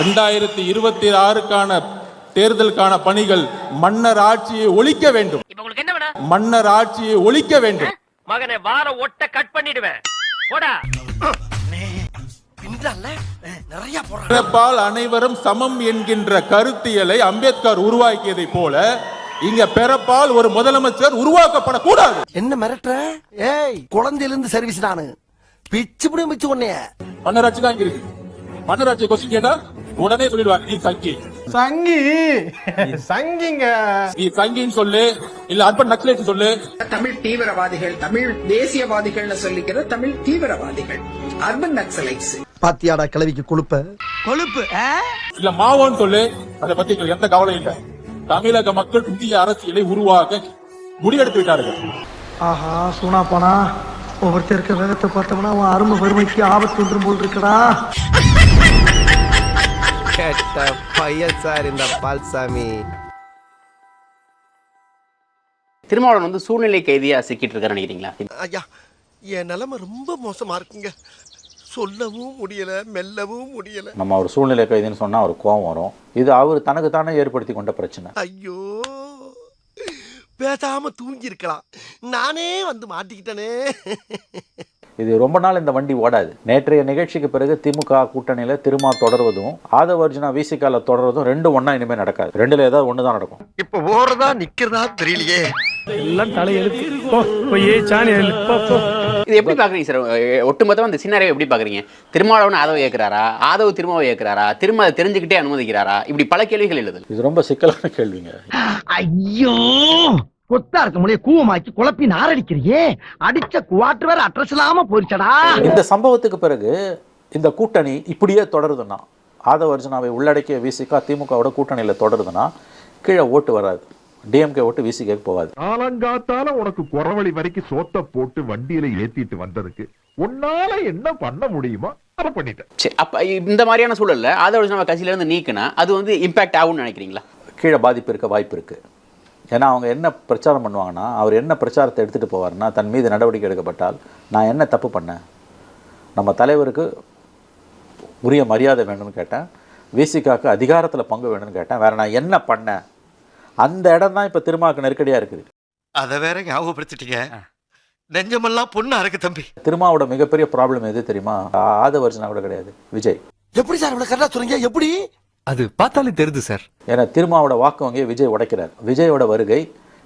ரெண்டாயிரத்தி இருபத்தி ஆறுக்கான தேர்தலுக்கான பணிகள் மன்னர் ஆட்சியை ஒழிக்க வேண்டும். இப்ப உங்களுக்கு என்ன வேணும்? மன்னர் ஆட்சியை ஒழிக்க வேண்டும். மகனை வார ஒட்ட கட் பண்ணிடுவேன். பிறப்பால் அனைவரும் சமம் என்கின்ற கருத்தியலை அம்பேத்கர் உருவாக்கியதை போல இங்க பிறப்பால் ஒரு முதலமைச்சர் உருவாக்கப்படக்கூடாது. என்ன மிரட்டுற? ஏய் குழந்தையில இருந்து சர்வீஸ் நானு. பிச்சு புடி மிச்சு உன்னைய. மன்னராட்சி தான் இங்க இருக்கு. மன்னராட்சி கொஸ்டின் கேட்டா? உடனே சொல்லிடுவாங்க நீ சங்கி. சங்கி. சங்கிங்க. நீ சங்கின்னு சொல்லு இல்ல அர்பன் நக்சலைட் சொல்லு. தமிழ் தீவிரவாதிகள் தமிழ் தேசியவாதிகள்னு சொல்லிக்கிற தமிழ் தீவிரவாதிகள். Urban naxalites. பாத்தியாடா கிளவிக்கு கொழுப்ப? கொழுப்பு இல்ல மாவோன்னு சொல்லு. அதை பத்தி எங்களுக்கு எந்த கவலையும் இல்லை. தமிழக மக்கள் இந்திய அரசியலை உருவாக்க முடிவெடுத்து விட்டார்கள். ஆஹா சூனா போனா ஒவ்வொருத்தர் இருக்க வேகத்தை பார்த்தோம்னா அவன் அருமை வறுமைக்கு ஆபத்து வந்துரும் போல் இருக்கடா. கெட்ட பையன் சார் இந்த பால்சாமி. திருமாவளவன் வந்து சூழ்நிலை கைதியா சிக்கிட்டு இருக்காரு நினைக்கிறீங்களா? ஐயா என் நிலைமை ரொம்ப மோசமா இருக்குங்க. சொல்லவும் முடியல மெல்லவும் முடியல. நம்ம அவர் சூழ்நிலை கைதுன்னு சொன்னால் அவர் கோவம் வரும். இது அவர் தனக்கு தானே ஏற்படுத்தி கொண்ட பிரச்சனை. ஐயோ பேசாம தூங்கி இருக்கலாம் நானே வந்து மாட்டிக்கிட்டனே. இது ரொம்ப நாள் இந்த வண்டி ஓடாது. நேற்றைய நிகழ்ச்சிக்கு பிறகு திமுக கூட்டணியில் திருமா தொடர்வதும் ஆதவர்ஜுனா விசிகால தொடர்வதும் ரெண்டும் ஒன்றா இனிமேல் நடக்காது. ரெண்டுல ஏதாவது ஒன்று தான் நடக்கும். இப்ப ஓடுறதா நிக்கிறதா தெரியலையே. எல்லாம் தலையெழுத்து. இது எப்படி பாக்குறீங்க சார்? ஒட்டுமொத்தமா இந்த சின்னாரியை எப்படி பாக்குறீங்க திருமாவளவன் ஆதவ ஏற்கிறாரா ஆதவ திருமாவை ஏற்கிறாரா திரும்ப அதை தெரிஞ்சுக்கிட்டே அனுமதிக்கிறாரா? இப்படி பல கேள்விகள் எழுது இது ரொம்ப சிக்கலான கேள்விங்க. ஐயோ! கொத்தா இருக்க முடிய கூவமாக்கி குழப்பி நாரடிக்கிறியே அடிச்ச குவாட்டு வேற அட்ரஸ் இல்லாம போயிருச்சடா. இந்த சம்பவத்துக்கு பிறகு இந்த கூட்டணி இப்படியே தொடருதுன்னா ஆதவர்ஜுனாவை உள்ளடக்கிய விசிகா திமுகவோட கூட்டணியில் தொடருதுன்னா கீழே ஓட்டு வராது. டிஎம்கே ஓட்டு விசிகேக்கு போகாது. காலங்காத்தால உனக்கு குறவழி வரைக்கும் சோத்த போட்டு வண்டியில ஏத்திட்டு வந்ததுக்கு உன்னால என்ன பண்ண முடியுமோ அதை பண்ணிட்டேன். சரி அப்ப இந்த மாதிரியான சூழல்ல ஆதவ நம்ம கட்சியில இருந்து நீக்கினா அது வந்து இம்பாக்ட் ஆகும்னு நினைக்கிறீங்களா? கீழே பாதிப்பு இருக்க வாய்ப்பு இருக்குது ஏன்னா அவங்க என்ன பிரச்சாரம் பண்ணுவாங்கன்னா அவர் என்ன பிரச்சாரத்தை எடுத்துகிட்டு போவார்னா தன் மீது நடவடிக்கை எடுக்கப்பட்டால் நான் என்ன தப்பு பண்ணேன்? நம்ம தலைவருக்கு உரிய மரியாதை வேணும்னு கேட்டேன். விசிகாக்கு அதிகாரத்தில் பங்கு வேணும்னு கேட்டேன். வேற நான் என்ன பண்ணேன்? அந்த இடம் தான் இப்போ திருமாவுக்கு நெருக்கடியாக இருக்குது. அத வேற ஞாபகப்படுத்திட்டீங்க. நெஞ்சமெல்லாம் பொண்ணா இருக்கு தம்பி. திருமாவோட மிகப்பெரிய ப்ராப்ளம் எது தெரியுமா? ஆதவர்ஜனா கூட கிடையாது. விஜய். எப்படி சார் இவ்வளவு கரெக்டா சொல்றீங்க எப்படி? அது பார்த்தாலே தெரியுது சார். ஏன்னா திருமாவோட வாக்கு வங்கியை விஜய் உடைக்கிறார். விஜயோட வருகை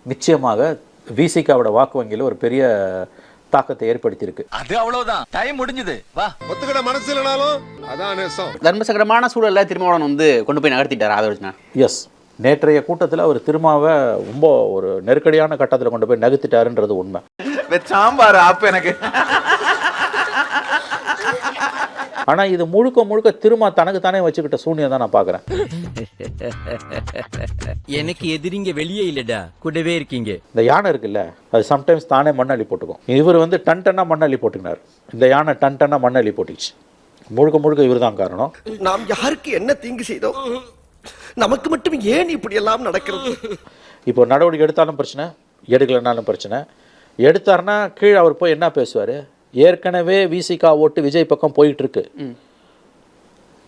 நிச்சயமாக விசிகாவோட வாக்கு வங்கியில் ஒரு பெரிய தாக்கத்தை ஏற்படுத்தியிருக்கு. அது அவ்வளவுதான். டைம் முடிஞ்சது. வா. ஒத்துக்கிட மனசு இல்லைனாலும் அதான் நேசம். தர்மசங்கரமான சூழல்ல திருமாவளவன் வந்து கொண்டு போய் நகர்த்திட்டார் ஆதவர்ஜுனா எஸ் நேற்றைய கூட்டத்தில் அவர் திருமாவை ரொம்ப ஒரு நெருக்கடியான கட்டத்தில் கொண்டு போய் நகர்த்திட்டாருன்றது உண்மை. சாம்பார் ஆப்பு எனக்கு. ஆனால் இது முழுக்க முழுக்க திருமா தனக்கு தானே வச்சுக்கிட்ட சூனியம் தான் நான் பார்க்குறேன் எனக்கு எதிரிங்க வெளியே இல்லடா. கூடவே இருக்கீங்க. இந்த யானை இருக்குல்ல அது சம்டைம்ஸ் தானே மண்ணள்ளி போட்டுக்கும். இவர் வந்து டன் டன்னா மண்ணள்ளி போட்டுக்கினார். இந்த யானை டன் டன்னா மண்ணள்ளி போட்டுச்சு. முழுக்க முழுக்க இவர் தான் காரணம். நாம் யாருக்கு என்ன தீங்கு செய்தோம் நமக்கு மட்டும் ஏன் இப்படி எல்லாம் நடக்கிறது? இப்போ நடவடிக்கை எடுத்தாலும் பிரச்சனை எடுக்கலைனாலும் பிரச்சனை. எடுத்தாருன்னா கீழே அவர் போய் என்ன பேசுவார்? ஏற்கனவே விசிகா ஓட்டு விஜய் பக்கம் போயிட்டு இருக்கு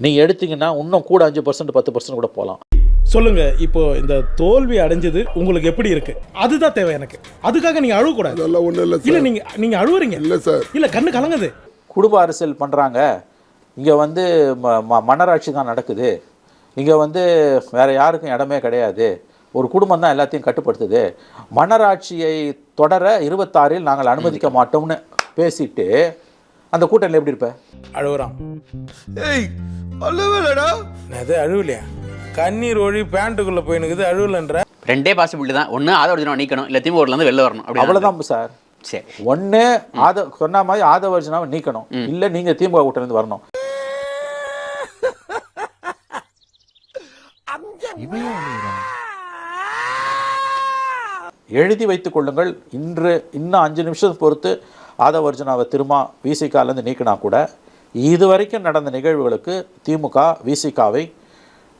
நீங்கள் எடுத்தீங்கன்னா இன்னும் கூட அஞ்சு பர்சன்ட் பத்து பர்சன்ட் கூட போகலாம். சொல்லுங்க இப்போ இந்த தோல்வி அடைஞ்சது உங்களுக்கு எப்படி இருக்கு? அதுதான் தேவை எனக்கு. அதுக்காக நீங்க அழுவ கூடாது இல்ல நீங்க நீங்க அழுவுறீங்க. இல்ல சார். இல்ல கண்ணு கலங்குது. குடும்ப அரசியல் பண்ணுறாங்க இங்கே வந்து ம ம- மன்னராட்சி தான் நடக்குது. இங்கே வந்து வேற யாருக்கும் இடமே கிடையாது. ஒரு குடும்பம் தான் எல்லாத்தையும் கட்டுப்படுத்துது. மன்னராட்சியை தொடர இருபத்தாறில் நாங்கள் அனுமதிக்க மாட்டோம்னு பேசிட்டு அந்த கூட்டணியில் எப்படி இருப்ப? அழுவுறான். ஏய் அல்லவேலடா அது அழுவலையா? கண்ணீர் ஒழி பேண்ட்டுக்குள்ள போயினுக்குது அழுவலன்ற. ரெண்டே பாசிபிலிட்டி தான். ஒண்ணு ஆதவர்ஜுனா நீக்கணும் இல்ல திமுகல இருந்து வெளில வரணும். அப்படி அவ்வளோதான் சார். சரி. ஒன்று ஆத சொன்ன மாதிரி ஆதவர்ஜனாவை நீக்கணும். இல்லை நீங்கள் திமுக கூட்டணிந்து வரணும். எழுதி வைத்துக் கொள்ளுங்கள். இன்று இன்னும் அஞ்சு நிமிஷம் பொறுத்து ஆதவர்ஜனாவை திருமா விசிகாலேருந்து நீக்கினா கூட இதுவரைக்கும் நடந்த நிகழ்வுகளுக்கு திமுக விசிகாவை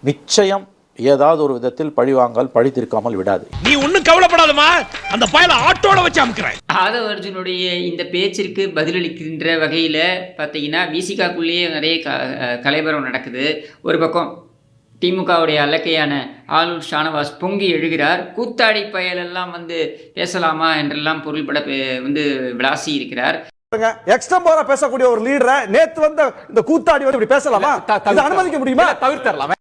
நிச்சயம் ஏதாவது ஒரு விதத்தில் பழிவாங்கல் பழி தீர்க்காமல் விடாது. நீ ஒன்றும் கவலைப்படாதமா அந்த பயல ஆட்டோட வச்சு அமுக்குறேன். ஆதவ அர்ஜுனுடைய இந்த பேச்சிற்கு பதிலளிக்கின்ற வகையில் பார்த்தீங்கன்னா விசிகாக்குள்ளேயே நிறைய க கலைபரம் நடக்குது. ஒரு பக்கம் திமுகவுடைய அலக்கையான ஆளுநர் ஷானவாஸ் பொங்கி எழுகிறார். கூத்தாடி பயலெல்லாம் வந்து பேசலாமா என்றெல்லாம் பொருள்பட பே- வந்து விளாசி இருக்கிறார். எக்ஸ்ட்ரா பேசக்கூடிய ஒரு லீடரை நேத்து வந்த இந்த கூத்தாடி வந்து இப்படி பேசலாமா? இதை அனுமதிக்க முடியுமா? தவிர்த்தரலாம்.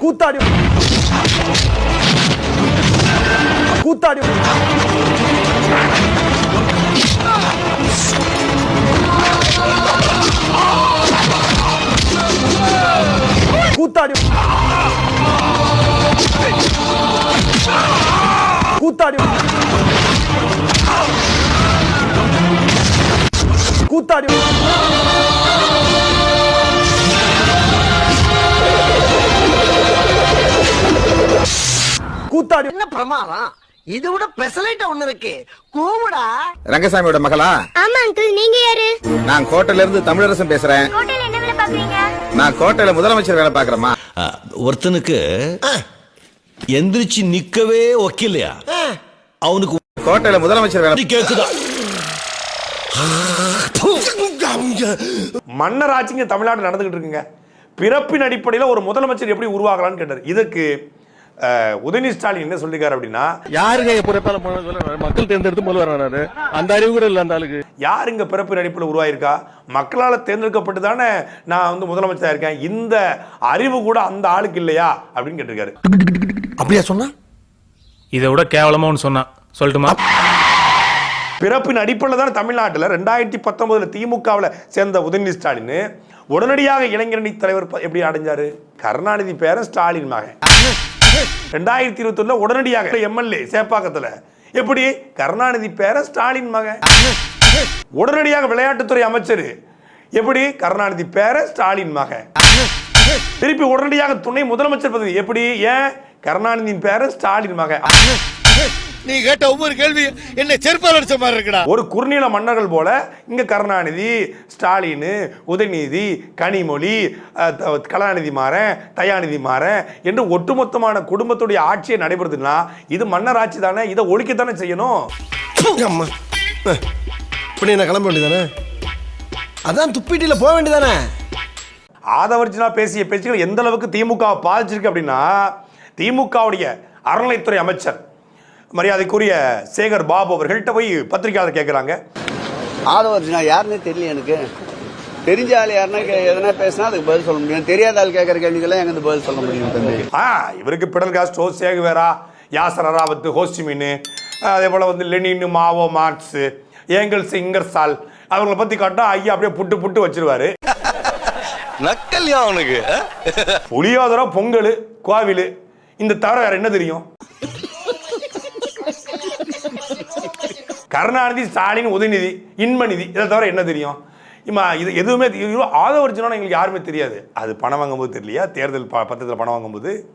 கூத்தாடி கூத்தாடி கூத்தாடி கூத்தாடி கூத்தாடி என்ன பிரமாதம்? இது விட பெசலைட்ட ஒண்ணு இருக்கு. கூவுடா. ரங்கசாமியோட மகளா? ஆமா அங்கிள் நீங்க யாரு? நான் கோட்டையில இருந்து தமிழரசன் பேசுறேன். ஹோட்டல்ல என்ன வேலை பாக்குறீங்க நான் கோட்டையில முதலமைச்சர் வேலை பாக்குறேமா ஒருத்தனுக்கு எந்திரிச்சு நிக்கவே ஒக்கில்லையா அவனுக்கு கோட்டையில முதலமைச்சர் வேலை கேக்குதா? மன்னர் ஆட்சிங்க தமிழ்நாடு நடந்துகிட்டு இருக்குங்க. பிறப்பின் அடிப்படையில் ஒரு முதலமைச்சர் எப்படி உருவாகலாம்னு கேட்டார். இதுக்கு உதயநிதி ஸ்டாலின் என்ன சொல்லிருக்காரு அப்படின்னா யாருங்க பிறப்பால மக்கள் தேர்ந்தெடுத்து முதல்வர் வராரு அந்த அறிவு கூட இல்ல அந்த ஆளுக்கு. யார் இங்க பிறப்பின் அடிப்படையில் உருவாயிருக்கா? மக்களால் தேர்ந்தெடுக்கப்பட்டு தானே நான் வந்து முதலமைச்சராக இருக்கேன். இந்த அறிவு கூட அந்த ஆளுக்கு இல்லையா? அப்படின்னு கேட்டிருக்காரு. அப்படியா சொன்னா? இதை விட கேவலமா ஒன்று சொன்னான் சொல்லட்டுமா பிறப்பின் அடிப்படையில் தான் தமிழ்நாட்டில் ரெண்டாயிரத்தி பத்தொன்பதுல திமுகவில் சேர்ந்த உதயநிதி ஸ்டாலின் உடனடியாக இளைஞரணி தலைவர் எப்படி அடைஞ்சாரு? கருணாநிதி பேரன் ஸ்டாலின் மகன். ரெண்டாயிரத்தி இருபத்தி உடனடியாக எம்எல்ஏ சேப்பாக்கத்துல. எப்படி? கருணாநிதி பேரன் ஸ்டாலின் மகன். உடனடியாக விளையாட்டுத்துறை அமைச்சர். எப்படி? கருணாநிதி பேரன் ஸ்டாலின் மகன். திருப்பி உடனடியாக துணை முதலமைச்சர் பதவி. எப்படி? ஏன்? கருணாநிதியின் பேரன் ஸ்டாலின் மகன். நீ கேட்ட ஒவ்வொரு கேள்வி என்ன செருப்பால் அடிச்ச மாதிரி இருக்குடா. ஒரு குறுநில மன்னர்கள் போல இங்க கருணாநிதி ஸ்டாலின் உதயநிதி கனிமொழி கலாநிதி மாறன் தயாநிதி மாறன் என்று ஒட்டுமொத்தமான குடும்பத்துடைய ஆட்சியை நடைபெறுதுன்னா இது மன்னர் ஆட்சி தானே இதை ஒழிக்கத்தானே செய்யணும்? அம்மா. இப்படி நான் கிளம்ப வேண்டியதானே? அதான் துப்பிட்டில போக வேண்டியதானே? ஆதவர்ஜினா பேசிய பேச்சுகள் எந்த அளவுக்கு திமுக பாதிச்சிருக்கு அப்படின்னா திமுகவுடைய அறநிலைத்துறை அமைச்சர் மரியாதைக்குரிய சேகர் பாபு அவர்கள்ட்ட போய் பத்திரிகையாளர் கேட்குறாங்க ஆதவர்ஜுனா யாருன்னே தெரியல எனக்கு. தெரிஞ்ச ஆள் யாருன்னா எதனா பேசினா அதுக்கு பதில் சொல்ல முடியும். தெரியாத ஆள் கேட்கற கேள்விக்கெல்லாம் எங்க பதில் சொல்ல முடியும் தம்பி? ஆ இவருக்கு Fidel Castro Che Guevara Yasser Arafat Ho Chi Minh அதே போல் வந்து Lenin Mao Marx Engels Ingersoll அவங்கள பற்றி காட்டா ஐயா அப்படியே புட்டு புட்டு வச்சிருவாரு. நக்கல்யா அவனுக்கு. புளியோதரம் பொங்கல் கோவில் இந்த தவிர வேற என்ன தெரியும்? கருணாநிதி ஸ்டாலின் உதயநிதி இன்மநிதி இதை தவிர என்ன தெரியும்? இம்மா இது எதுவுமே ஆதவர்ஜுனா எங்களுக்கு யாருமே தெரியாது. அது பணம் வாங்கும்போது தெரியலையா? தேர்தல் ப- பத்திரத்தில் பணம் வாங்கும்போது?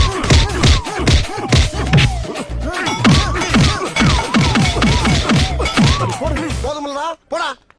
போதுமில்லடா போடா.